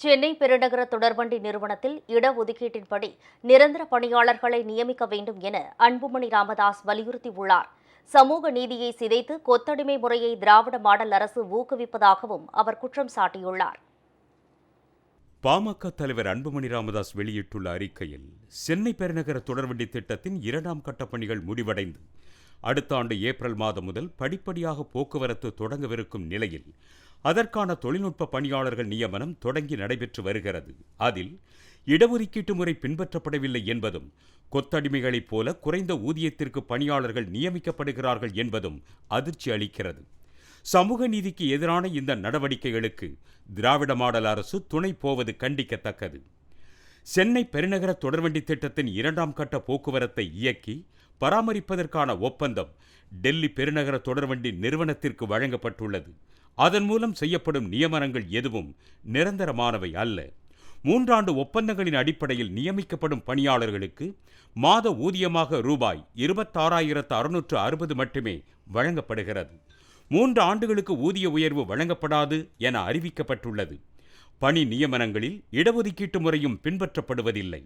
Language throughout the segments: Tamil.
சென்னை பெருநகர தொடர்வண்டி நிறுவனத்தில் இடஒதுக்கீட்டின்படி நிரந்தர பணியாளர்களை நியமிக்க வேண்டும் என அன்புமணி ராமதாஸ் வலியுறுத்தியுள்ளார். சமூக நீதியை சிதைத்து கொத்தடிமை முறையை திராவிட மாடல் அரசு ஊக்குவிப்பதாகவும் அவர் குற்றம் சாட்டியுள்ளார். பாமக தலைவர் அன்புமணி ராமதாஸ் வெளியிட்டுள்ள அறிக்கையில் சென்னை பெருநகர தொடர்வண்டி திட்டத்தின் இரண்டாம் கட்ட பணிகள் முடிவடைந்து அடுத்த ஆண்டு ஏப்ரல் மாதம் முதல் படிப்படியாக போக்குவரத்து தொடங்கவிருக்கும் நிலையில் அதற்கான தொழில்நுட்ப பணியாளர்கள் நியமனம் தொடங்கி நடைபெற்று வருகிறது. அதில் இடஒதுக்கீட்டு முறை பின்பற்றப்படவில்லை என்பதும் கொத்தடிமைகளைப் போல குறைந்த ஊதியத்திற்கு பணியாளர்கள் நியமிக்கப்படுகிறார்கள் என்பதும் அதிர்ச்சி அளிக்கிறது. சமூக நீதிக்கு எதிரான இந்த நடவடிக்கைகளுக்கு திராவிட மாடல் அரசு துணை போவது கண்டிக்கத்தக்கது. சென்னை பெருநகர தொடர்வண்டி திட்டத்தின் இரண்டாம் கட்ட போக்குவரத்தை இயக்கி பராமரிப்பதற்கான ஒப்பந்தம் டெல்லி பெருநகர தொடர்வண்டி நிறுவனத்திற்கு வழங்கப்பட்டுள்ளது. அதன் மூலம் செய்யப்படும் நியமனங்கள் எதுவும் நிரந்தரமானவை அல்ல. மூன்றாண்டு ஒப்பந்தங்களின் அடிப்படையில் நியமிக்கப்படும் பணியாளர்களுக்கு மாத ஊதியமாக ரூபாய் இருபத்தாறாயிரத்து அறுநூற்று அறுபது மட்டுமே வழங்கப்படுகிறது. மூன்று ஆண்டுகளுக்கு ஊதிய உயர்வு வழங்கப்படாது என அறிவிக்கப்பட்டுள்ளது. பணி நியமனங்களில் இடஒதுக்கீட்டு முறையும் பின்பற்றப்படுவதில்லை.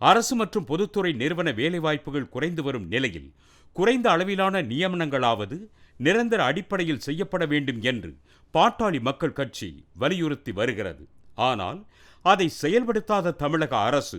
அரசு மற்றும் பொதுத்துறை நிறுவன வேலைவாய்ப்புகள் குறைந்து வரும் நிலையில் குறைந்த அளவிலான நியமனங்களாவது நிரந்தர அடிப்படையில் செய்யப்பட வேண்டும் என்று பாட்டாளி மக்கள் கட்சி வலியுறுத்தி வருகிறது. ஆனால் அதை செயல்படுத்தாத தமிழக அரசு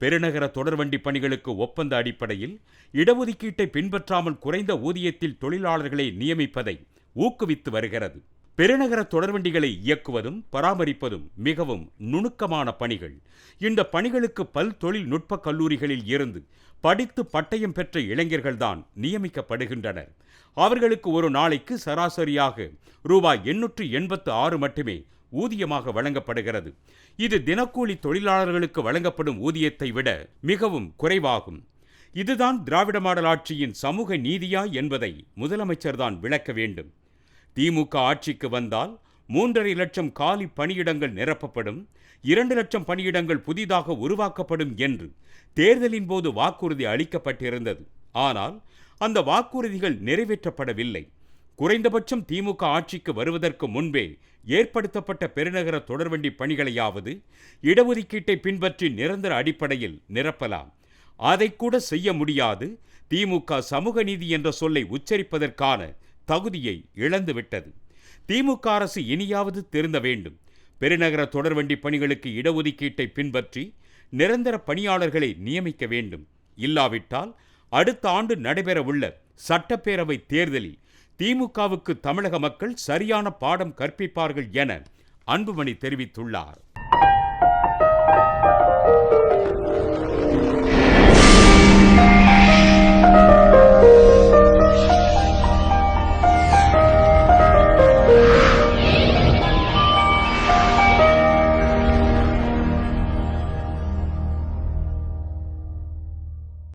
பெருநகர தொடர்வண்டி பணிகளுக்கு ஒப்பந்த அடிப்படையில் இடஒதுக்கீட்டை பின்பற்றாமல் குறைந்த ஊதியத்தில் தொழிலாளர்களை நியமிப்பதை ஊக்குவித்து வருகிறது. பெருநகர தொடர்வண்டிகளை இயக்குவதும் பராமரிப்பதும் மிகவும் நுணுக்கமான பணிகள். இந்த பணிகளுக்கு பல் தொழில்நுட்ப கல்லூரிகளில் இருந்து படித்து பட்டயம் பெற்ற இளைஞர்கள்தான் நியமிக்கப்படுகின்றனர். அவர்களுக்கு ஒரு நாளைக்கு சராசரியாக ரூபாய் எண்ணூற்று எண்பத்து ஆறு மட்டுமே ஊதியமாக வழங்கப்படுகிறது. இது தினக்கூலி தொழிலாளர்களுக்கு வழங்கப்படும் ஊதியத்தை விட மிகவும் குறைவாகும். இதுதான் திராவிட மாடல் ஆட்சியின் சமூக நீதியா என்பதை முதலமைச்சர்தான் விளக்க வேண்டும். திமுக ஆட்சிக்கு வந்தால் மூன்றரை லட்சம் காலி பணியிடங்கள் நிரப்பப்படும் இரண்டு லட்சம் பணியிடங்கள் புதிதாக உருவாக்கப்படும் என்று தேர்தலின் போது வாக்குறுதி அளிக்கப்பட்டிருந்தது. ஆனால் அந்த வாக்குறுதிகள் நிறைவேற்றப்படவில்லை. குறைந்தபட்சம் திமுக ஆட்சிக்கு வருவதற்கு முன்பே ஏற்படுத்தப்பட்ட பெருநகர தொடர்வண்டி பணிகளையாவது இடஒதுக்கீட்டை பின்பற்றி நிரந்தர அடிப்படையில் நிரப்பலாம். அதை கூட செய்ய முடியாது திமுக சமூக நீதி என்ற சொல்லை உச்சரிப்பதற்கான தகுதியை இழந்துவிட்டது திமுக அரசு இனியாவது திருந்த வேண்டும். பெருநகர தொடர்வண்டி பணிகளுக்கு இடஒதுக்கீட்டை பின்பற்றி நிரந்தர பணியாளர்களை நியமிக்க வேண்டும். இல்லாவிட்டால் அடுத்த ஆண்டு நடைபெறவுள்ள சட்டப்பேரவை தேர்தலில் திமுகவுக்கு தமிழக மக்கள் சரியான பாடம் கற்பிப்பார்கள் என அன்புமணி தெரிவித்துள்ளார்.